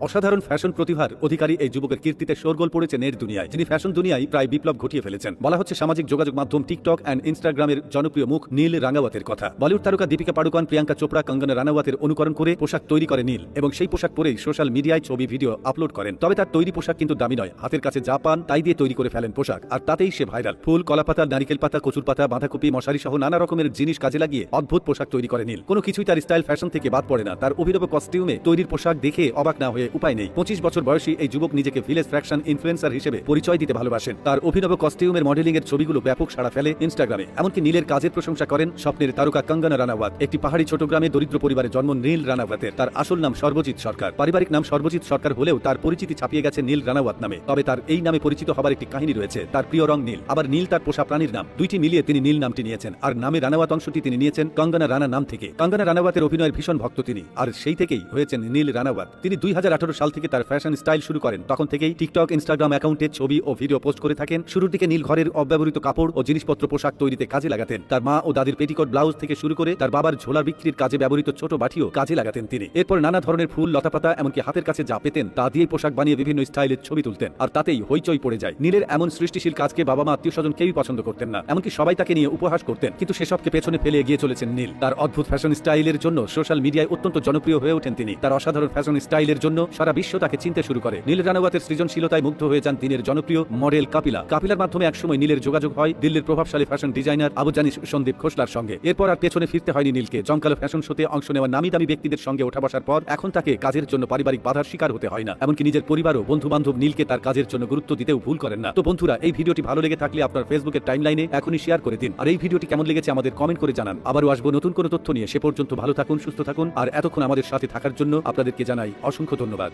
অসাধারণ ফ্যাশন প্রতিভার অধিকারী এই যুবকের কীর্তিতে শোরগোল পড়েছে নেট দুনিয়ায়। যিনি ফ্যাশন দুনিয়ায় প্রায় বিপ্লব ঘটিয়ে ফেলেছেন। বলা হচ্ছে সামাজিক যোগাযোগ মাধ্যম টিকটক অ্যান্ড ইনস্টাগ্রামের জনপ্রিয় মুখ নীল রাঙ্গাওয়াতের কথা। বলিউড তারকা দীপিকা পাড়ুকন, প্রিয়াঙ্কা চোপড়া, কঙ্গনা রানাওয়াতের অনুকরণ করে পোশাক তৈরি করে নীল এবং সেই পোশাক পরেই সোশ্যাল মিডিয়ায় ছবি, ভিডিও আপলোড করেন। তবে তার তৈরি পোশাক কিন্তু দামি নয়। হাতের কাছে যা পান তাই দিয়ে তৈরি করে ফেলেন পোশাক। আর তাতেই সে ভাইরাল। ফুল, কলাপাতা, নারিকেল পাতা, কচুর পাতা, বাঁধাকপি মশারি সহ নানা রকমের জিনিস কাজে লাগিয়ে অদ্ভুত পোশাক তৈরি করে নীল। কোনো কিছুই তার স্টাইল ফ্যাশন থেকে বাদ পড়ে না। তার অভিনব কস্টিউমে তৈরির পোশাক দেখে অবাক না হয়ে উপায় নেই। পঁচিশ বছর বয়সী এই যুবক নিজেকে ভিলেজ ফ্র্যাকশন ইনফ্লুয়েন্সার হিসেবে পরিচয় দিতে ভালোবাসেন। তার অভিনব কস্টিউমের মডেলিং এর ছবিগুলো ব্যাপক সাড়া ফেলে ইনস্টাগ্রামে। এমনকি নীলের কাজের প্রশংসা করেন স্বপ্নের তারকা কঙ্গনা রানাওয়াত। একটি পাহাড়ি ছোট গ্রামে দরিদ্র পরিবারে জন্ম নীল রানাওয়াতের তার আসল নাম সর্বজিৎ সরকার। পারিবারিক নাম সর্বজিৎ সরকার হলেও তার পরিচিতি ছাপিয়ে গেছে নীল রানাওয়াত নামে। তবে তার এই নামে পরিচিত হবার একটি কাহিনী রয়েছে। তার প্রিয় রং নীল। আবার নীল তার পোষা প্রাণীর নাম। দুইটি মিলিয়ে তিনি নীল নামটি নিয়েছেন। আর নামে রানাওয়াত অংশটি তিনি নিয়েছেন কঙ্গনা রানা নাম থেকে। কঙ্গনা রানাওয়াতের অভিনয়ের ভীষণ ভক্ত তিনি। আর সেই থেকেই হয়েছেন নীল রানাওয়াত। তিনি দুই সাল থেকে তার ফ্যাশন স্টাইল শুরু করেন। তখন থেকেই টিকটক ইনস্টাগ্রাম অ্যাকাউন্টে ছবি ও ভিডিও পোস্ট করে থাকেন। শুরুর দিকে নীল ঘরের অব্যবহৃত কাপড় ও জিনিসপত্র পোশাক তৈরিতে কাজে লাগাতেন। তার মা ও দাদির পেটিকট ব্লাউজ থেকে শুরু করে তার বাবার ঝোলা বিক্রির কাজে ব্যবহৃত ছোট বাটিও কাজে লাগাতেন তিনি। এরপর নানা ধরনের ফুল, লতাপাতা, এমনকি হাতের কাছে যা পেতেন তা দিয়ে পোশাক বানিয়ে বিভিন্ন স্টাইলের ছবি তুলতেন। আর তাতেই হইচই পড়ে যায়। নীলের এমন সৃষ্টিশীল কাজকে বাবা মা আত্মীয় স্বজন কেউই পছন্দ করতেন না। এমনকি সবাই তাকে নিয়ে উপহাস করতেন। কিন্তু সেসবকে পেছনে ফেলে এগিয়ে চলেছেন নীল। তার অদ্ভুত ফ্যাশন স্টাইলের জন্য সোশ্যাল মিডিয়ায় অত্যন্ত জনপ্রিয় হয়ে ওঠেন তিনি। তার অসাধারণ ফ্যাশন স্টাইলের জন্য সারা বিশ্ব তাকে চিনতে শুরু করে। নীল রানাওয়াতের সৃজনশীলতায় মুগ্ধ হয়ে যান দিনের জনপ্রিয় মডেল কাপিলা। কাপিলার মাধ্যমে একসময় নীলের যোগাযোগ হয় দিল্লির প্রভাবশালী ফ্যাশন ডিজাইনার আবু জানিস সন্দীপ খোসলার সঙ্গে। এরপর আর পেছনে ফিরতে হয়নি নীলকে। জমকালো ফ্যাশন শোতে অংশ নেওয়া নামি দামি ব্যক্তিদের সঙ্গে ওঠা বসার পর এখন তাকে কাজের জন্য পারিবারিক বাধার শিকার হতে হয় না। এমনকি নিজের পরিবার ও বন্ধু বান্ধব নীলকে তার কাজের জন্য গুরুত্ব দিতেও ভুল করেন না। তো বন্ধুরা, এই ভিডিওটি ভালো লেগে থাকলে আপনার ফেসবুকের টাইমলাইনে এখনই শেয়ার করে দিন। আর এই ভিডিওটি কেমন লেগেছে আমাদের কমেন্ট করে জানান। আবারও আসব নতুন কোনো তথ্য নিয়ে। সে পর্যন্ত ভালো থাকুন, সুস্থ থাকুন। আর এতক্ষণ আমাদের সাথে থাকার জন্য আপনাদেরকে জানাই অসংখ্য ধন্যবাদ। about